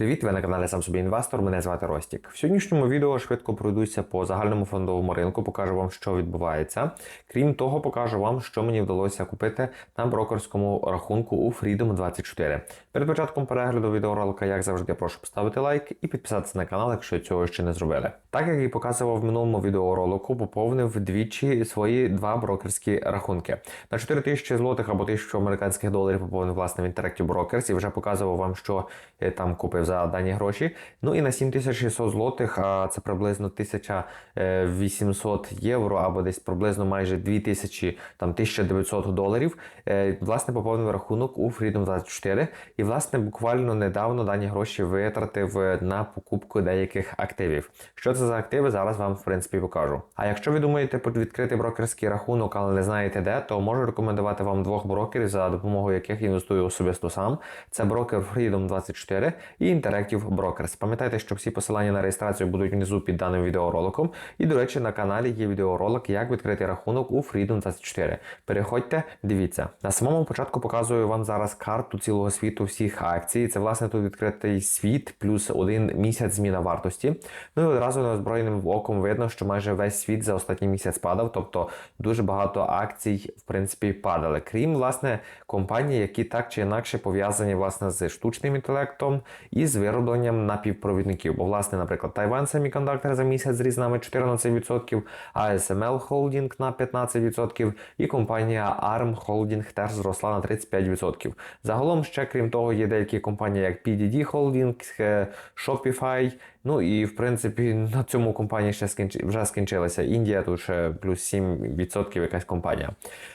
Привіт, ви на каналі Сам собі інвестор. Мене звати Ростік. В сьогоднішньому відео швидко пройдуся по загальному фондовому ринку, покажу вам, що відбувається. Крім того, покажу вам, що мені вдалося купити на брокерському рахунку у Freedom 24. Перед початком перегляду відеоролика, як завжди, прошу поставити лайк і підписатися на канал, якщо цього ще не зробили. Так як і показував в минулому відеоролику, поповнив двічі свої два брокерські рахунки. На 4 тисячі злотих або 1000 американських доларів поповнив власне в Interactive Brokers і вже показував вам, що я там купив за дані гроші. Ну і на 7600 злотих, а це приблизно 1800 євро, або десь приблизно майже 2000, там 1900 доларів. е, Власне, поповнив рахунок у Freedom 24 і, власне, буквально недавно дані гроші витратив е, на покупку деяких активів. Що це за активи, зараз вам в принципі покажу. А якщо ви думаєте про відкрити брокерський рахунок, але не знаєте де, то можу рекомендувати вам двох брокерів, за допомогою яких інвестую особисто сам. Це брокер Freedom 24 і Interactive Brokers. Пам'ятайте, що всі посилання на реєстрацію будуть внизу під даним відеороликом. І, до речі, на каналі є відеоролик, як відкрити рахунок у Freedom 24. Переходьте, дивіться. На самому початку показую вам зараз карту цілого світу всіх акцій. Це власне тут відкритий світ плюс один місяць зміна вартості. Ну і одразу неозброєним оком видно, що майже весь світ за останній місяць падав, тобто дуже багато акцій, в принципі, падали. Крім власне компаній, які так чи інакше пов'язані власне з штучним інтелектом і з виробленням напівпровідників. Бо, власне, наприклад, Тайван Semiconductor за місяць зріс нами 14%, ASML Holding на 15% і компанія ARM Holding теж зросла на 35%. Загалом ще, крім того, є деякі компанії, як PDD Holding, Shopify. Ну і в принципі на цьому компанії ще скінч... вже скінчилася. Індія тут ще плюс 7% якась компанія.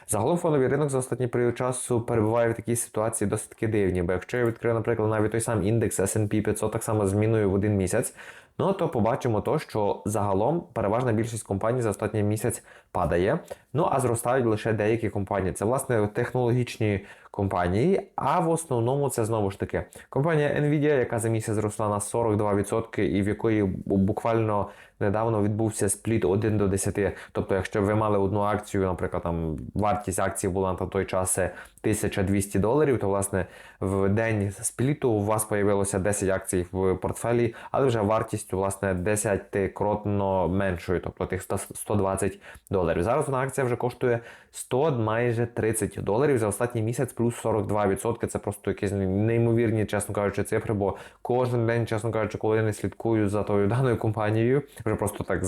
Загалом фондовий ринок за останній період часу перебуває в такій ситуації досить дивні. Бо якщо я відкрию, наприклад, навіть той сам індекс S&P 500 так само зміною в один місяць, ну то побачимо то, що загалом переважна більшість компаній за останній місяць падає. Ну а зростають лише деякі компанії. Це власне технологічні компанії, а в основному це знову ж таки компанія Nvidia, яка за місяць зросла на 42%, і в якої буквально недавно відбувся спліт 1 до 10. Тобто, якщо ви мали одну акцію, наприклад, там вартість акції була на той час 1200 доларів, то власне в день спліту у вас появилося 10 акцій в портфелі, але вже вартістю власне 10-кротно меншою, тобто тих 120 доларів. Зараз вона акція вже коштує 100 майже 30 доларів за останній місяць, плюс 42%. Це просто якісь неймовірні, чесно кажучи, цифри. Бо кожен день, чесно кажучи, коли я не слідкую за тою даною компанією, вже просто так.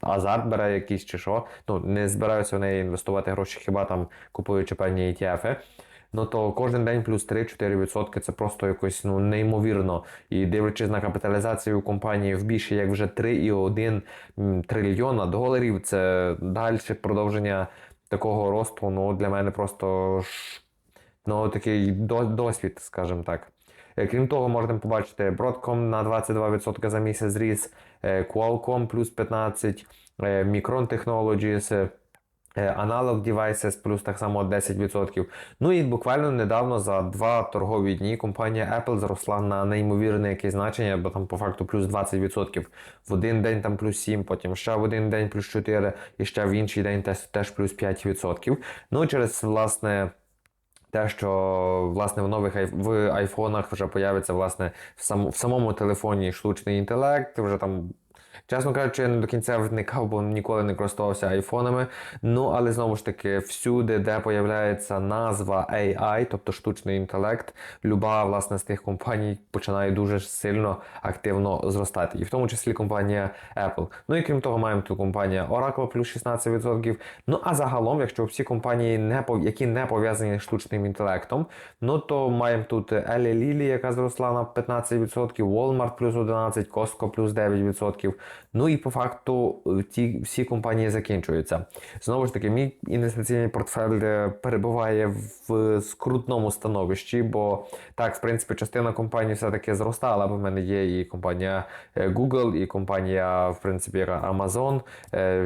Азарт бере якийсь чи що. Ну, не збираюся в неї інвестувати гроші, хіба там купуючи певні ETF. Ну то кожен день плюс 3-4% це просто якось ну неймовірно. І дивлячись на капіталізацію компанії в більше як вже 3,1 трильйона доларів, це далі продовження такого росту. Ну для мене просто ну, такий досвід, скажімо так. Крім того, можете побачити Broadcom на 22% за місяць зріс, Qualcomm плюс 15%, Micron Technologies, Analog Devices плюс так само 10%. Ну і буквально недавно за два торгові дні компанія Apple зросла на неймовірне якесь значення, бо там по факту плюс 20%. В один день там плюс 7, потім ще в один день плюс 4, і ще в інший день теж, теж плюс 5%. Ну через власне. Те, що власне в нових в айфонах вже появиться власне в, сам, в самому телефоні штучний інтелект, вже там. Чесно кажучи, я не до кінця вникав, бо ніколи не користувався айфонами. Ну, але знову ж таки, всюди, де появляється назва AI, тобто штучний інтелект, люба власне з тих компаній починає дуже сильно активно зростати. І в тому числі компанія Apple. Ну і крім того, маємо тут компанія Oracle плюс 16%. Ну а загалом, якщо всі компанії, не які не пов'язані з штучним інтелектом, ну то маємо тут Eli Lilly, яка зросла на 15%, Walmart плюс 11%, Costco плюс 9%. Ну і по факту ті всі компанії закінчуються. Знову ж таки, мій інвестиційний портфель перебуває в скрутному становищі, бо так, в принципі, частина компаній все-таки зростала, бо в мене є і компанія Google, і компанія, в принципі, Amazon,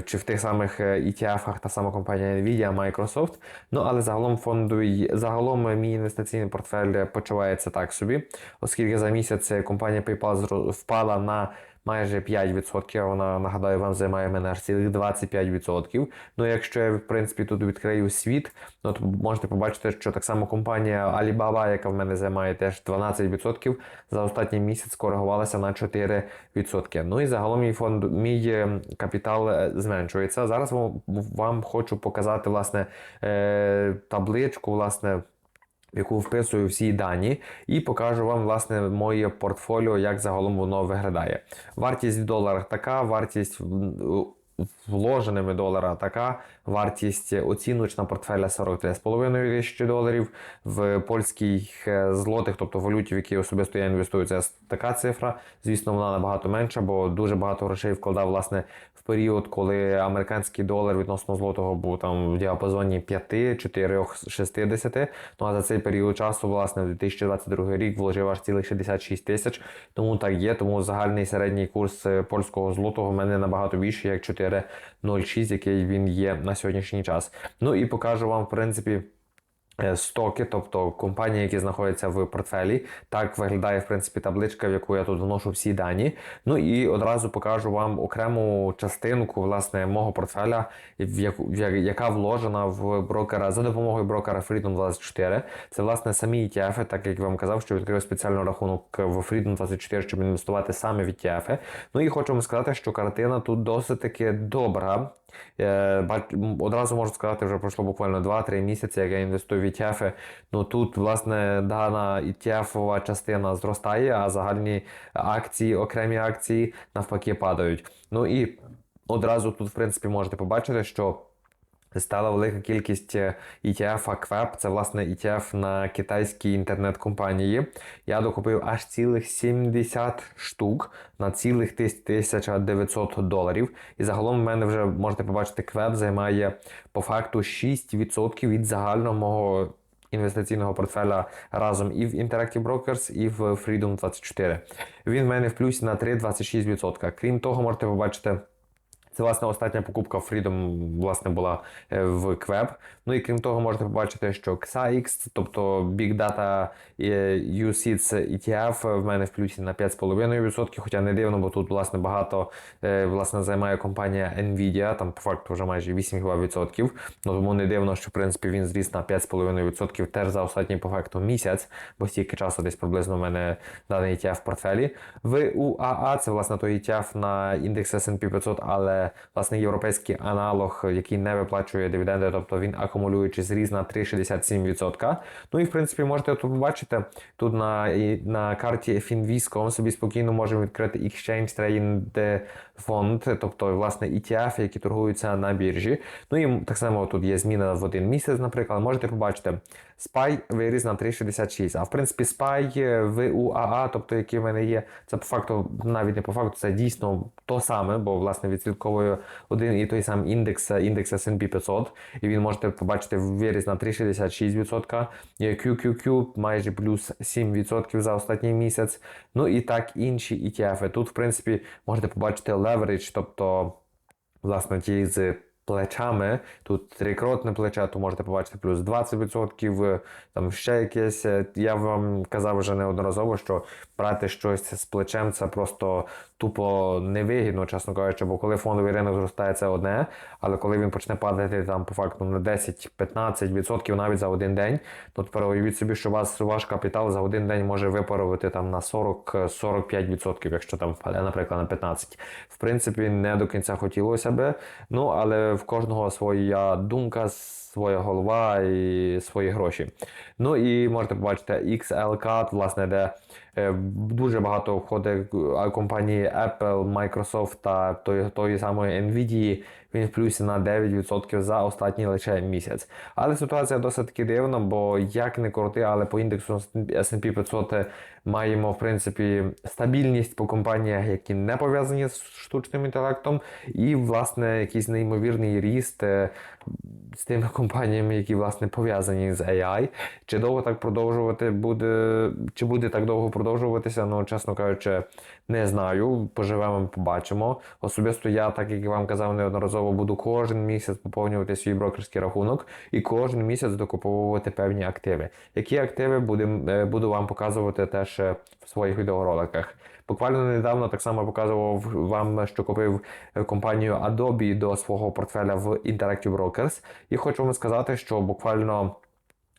чи в тих самих ETF-ах та сама компанія Nvidia, Microsoft. Ну, але загалом фондовий, загалом мій інвестиційний портфель почувається так собі, оскільки за місяць компанія PayPal впала на майже 5%. Вона нагадаю вам займає мене аж цілих 25%. Ну якщо я в принципі тут відкрию світ, ну то можете побачити, що так само компанія Alibaba, яка в мене займає теж 12%, за останній місяць коригувалася на 4%. Ну і загалом мій фонд, мій е, капітал е, зменшується. Зараз вам, вам хочу показати власне е, табличку, власне. В яку вписую всі дані, і покажу вам власне моє портфоліо, як загалом воно виглядає. Вартість в доларах така, вартість вложеними долара така, вартість оціночна портфеля 43,5 тисячі доларів. В польських е, злотих, тобто валюті, в якій особисто я інвестую, це така цифра. Звісно, вона набагато менша, бо дуже багато грошей вкладав власне період, коли американський долар відносно злотого був там в діапазоні 5, 4, 60. Ну а за цей період часу, власне, в 2022 рік вложив аж цілих 66 тисяч. Тому так є. Тому загальний середній курс е, польського злотого в мене набагато більший, як 4,06, який він є на сьогоднішній час. Ну і покажу вам, в принципі. Е, Стоки, тобто компанії, які знаходяться в портфелі, так виглядає в принципі табличка, в яку я тут вношу всі дані. Ну і одразу покажу вам окрему частинку власне мого портфеля, яка вложена в брокера за допомогою брокера Freedom 24. Це власне самі ETF, так як я вам казав, що відкрив спеціальний рахунок в Freedom 24, щоб інвестувати саме в ETF. Ну і хочу вам сказати, що картина тут досить таки добра. Е, Одразу можу сказати, вже пройшло буквально 2-3 місяці, як я інвестую в ETF. Ну тут, власне, дана ETF частина зростає, а загальні акції, окремі акції навпаки падають. Ну і одразу тут, в принципі, можете побачити, що. Стала велика кількість е, ETF Aquep, це власне ETF на китайській інтернет-компанії. Я докупив аж цілих 70 штук на цілих 1900 доларів. І загалом в мене вже можете побачити, Квеб займає по факту 6% від загального мого інвестиційного портфеля разом і в Interactive Brokers, і в Freedom 24. Він в мене в плюсі на 3,26%. Крім того, можете побачити. Це власне остання покупка Freedom власне була е, в Queb. Ну і крім того, можете побачити, що XAX, тобто Big Data е, UCITS ETF в мене в плюсі на 5,5%, хоча не дивно, бо тут власне багато е, власне займає компанія Nvidia, там по факту вже майже 8%. Ну тому не дивно, що в принципі він зріс на 5,5% теж за останній по факту місяць, бо стільки часу десь приблизно в мене даний ETF в портфелі. В УАА це власне той ETF на індекс S&P 500, але власне європейський аналог, який не виплачує дивіденди, тобто він акумулюючи зріз на 3,67%. Ну і в принципі можете тут побачити тут на, на карті Finviscom собі спокійно можемо відкрити Exchange Traded Fund, тобто власне ETF, які торгуються на біржі. Ну і так само тут є зміна в один місяць, наприклад, можете побачити. SPY виріс на 3,66. А в принципі, SPY УАА, тобто який в мене є, це по факту, навіть не по факту, це дійсно то саме, бо власне відслідковує один і той самий індекс, індекс S&P 500, і він можете побачити виріс на 3,66%. QQQ майже плюс 7% за останній місяць. Ну і так інші ETF. Тут, в принципі, можете побачити leverage, тобто, власне, ті з плечами. Тут трикротне плече, то можете побачити плюс 20%, там ще якесь. Я вам казав вже неодноразово, що брати щось з плечем це просто тупо невигідно, чесно кажучи, бо коли фондовий ринок зростає, це одне, але коли він почне падати там по факту на 10-15% навіть за один день, то тепер уявіть собі, що вас ваш капітал за один день може випарувати там на 40-45%, якщо там впаде, наприклад, на 15%. В принципі, не до кінця хотілося би. Ну, але в кожного своя думка, своя голова і свої гроші. Ну і можете побачити XLCAT, власне, де е, дуже багато входить е, компанії Apple, Microsoft та тої, тої самої Nvidia. Він в плюсі на 9% за останній лише місяць. Але ситуація досить таки дивна, бо як не крути, але по індексу S&P 500 маємо в принципі стабільність по компаніях, які не пов'язані з штучним інтелектом, і власне якийсь неймовірний ріст е, з тими компаніями, які власне пов'язані з AI. Чи довго так продовжувати буде, чи буде так довго продовжуватися? Ну, чесно кажучи, не знаю. Поживемо, побачимо. Особисто я, так як я вам казав неодноразово, буду кожен місяць поповнювати свій брокерський рахунок і кожен місяць докуповувати певні активи. Які активи будем, е, буду вам показувати теж в своїх відеороликах. Буквально недавно так само показував вам, що купив е, компанію Adobe до свого портфеля в Interactive Brokers. І хочу вам сказати, що буквально.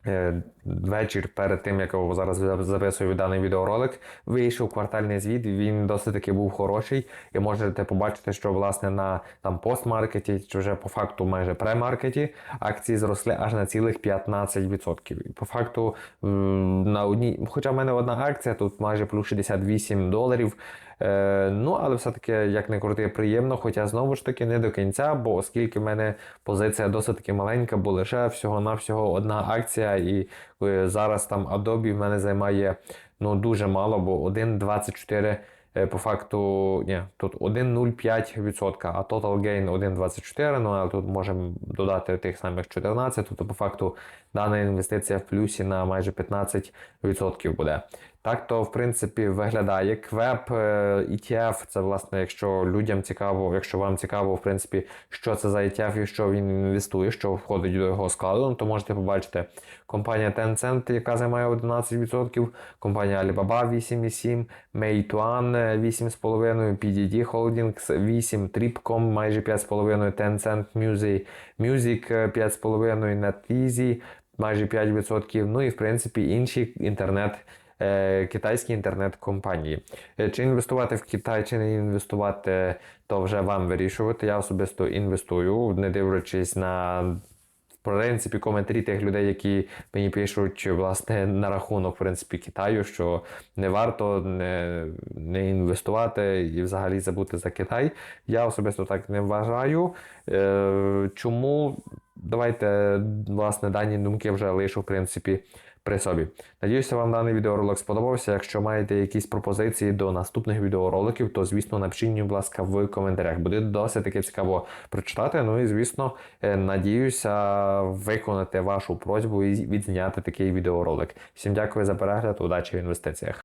Е, Вечір перед тим, як я зараз записую даний відеоролик, вийшов квартальний звіт. Він досить таки був хороший, і можете побачити, що власне на там постмаркеті чи вже по факту майже премаркеті акції зросли аж на цілих 15%. І по факту на одній, хоча в мене одна акція, тут майже плюс 68 доларів. Е, ну, але все-таки, як не крути, приємно, хоча знову ж таки не до кінця, бо оскільки в мене позиція досить маленька, бо лише всього-навсього одна акція, і е, зараз там Adobe в мене займає ну, дуже мало, бо 1,24. е, По факту, ні, тут 1,05%, а total gain 1,24, ну але тут можемо додати тих самих 14%, тобто по факту дана інвестиція в плюсі на майже 15% буде. Так то, в принципі, виглядає Квеб е, ETF, це власне, якщо людям цікаво, якщо вам цікаво, в принципі, що це за ETF і що він інвестує, що входить до його складу, ну, то можете побачити. Компанія Tencent, яка займає 11%, компанія Alibaba 8,7%, Meituan 8,5%, PDD Holdings 8%, Tripcom майже 5,5%, Tencent Music, Music 5,5%, NetEasy майже 5%, ну і в принципі інші інтернет е, китайські інтернет-компанії. Е, Чи інвестувати в Китай, чи не інвестувати, то вже вам вирішувати. Я особисто інвестую, не дивлячись на. В принципі, коментарі тих людей, які мені пишуть власне на рахунок в принципі Китаю, що не варто не, не інвестувати і взагалі забути за Китай. Я особисто так не вважаю. Е, чому давайте власне дані думки вже лишу в принципі при собі. Надіюся, вам даний відеоролик сподобався. Якщо маєте якісь пропозиції до наступних відеороликів, то звісно напишіть, будь ласка, в коментарях. Буде досить таки цікаво прочитати. Ну і звісно, е, надіюся виконати вашу просьбу і відзняти такий відеоролик. Всім дякую за перегляд, удачі в інвестиціях.